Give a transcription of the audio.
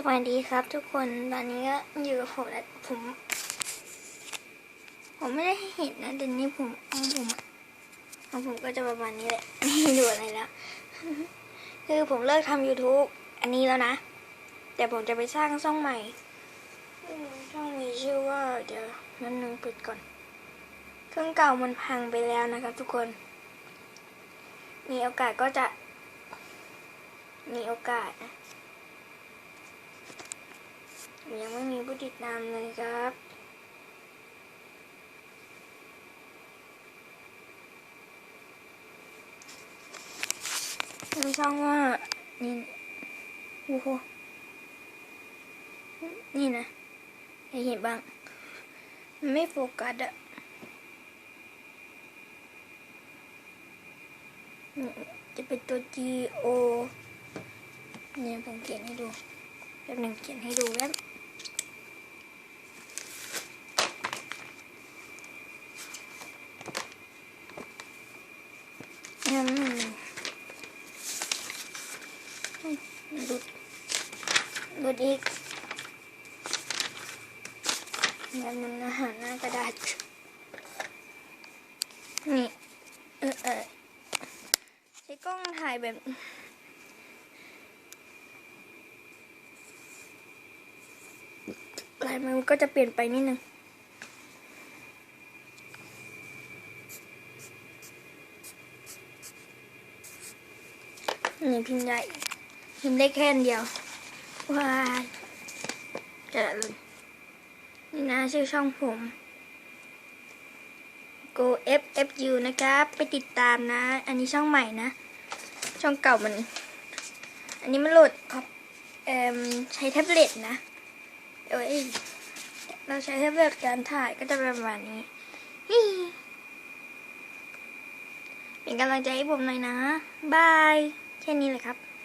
สวัสดีครับทุกคนตอนนี้ก็อยู่กับผมแล้วผม ผมไม่ได้เห็นนะเดี๋ยวนี้ผมของผมของผมก็จะประมาณนี้แหละไม่ดูอะไรแล้ว คือผมเลิกทำ YouTube อันนี้แล้วนะ แต่ผมจะไปสร้างช่องใหม่ช่องมีชื่อว่าเดี๋ยวนั้นนึงปิดก่อน เครื่องเก่ามันพังไปแล้วนะครับ ทุกคน มีโอกาสก็จะ มีโอกาสนะ ยังไม่มีผู้ติดตามเลยครับไม่ช่องว่า นี่โอ้โหนี่นะให้เห็นบ้าง มันไม่โฟกัสอะจะเป็นตัว G O เนี่ยผมเขียนให้ดูแป๊บหนึ่งเขียนให้ดูแป๊บ อืมหลุดหลุดอีกงั้นมันอาหารหน้ากระดาษ นี่ เออเออใช้กล้องถ่ายแบบลายมันก็จะเปลี่ยนไปนิดนึง นี่พิมพ์ใหญ่พิมพ์ได้แค่นเดียวว้ายจะละลุนนี่นะชื่อช่องผม go f f u นะครับ ไปติดตามนะ อันนี้ช่องใหม่นะ ช่องเก่ามัน อันนี้มันโหลดครับเอ่มใช้แท็บเล็ตนะเอ้ยเราใช้แท็บเล็ตการถ่ายก็จะเป็นประมาณนี้เป็นกำลังใจให้ผมหน่อยนะ บาย แค่นี้เลยครับ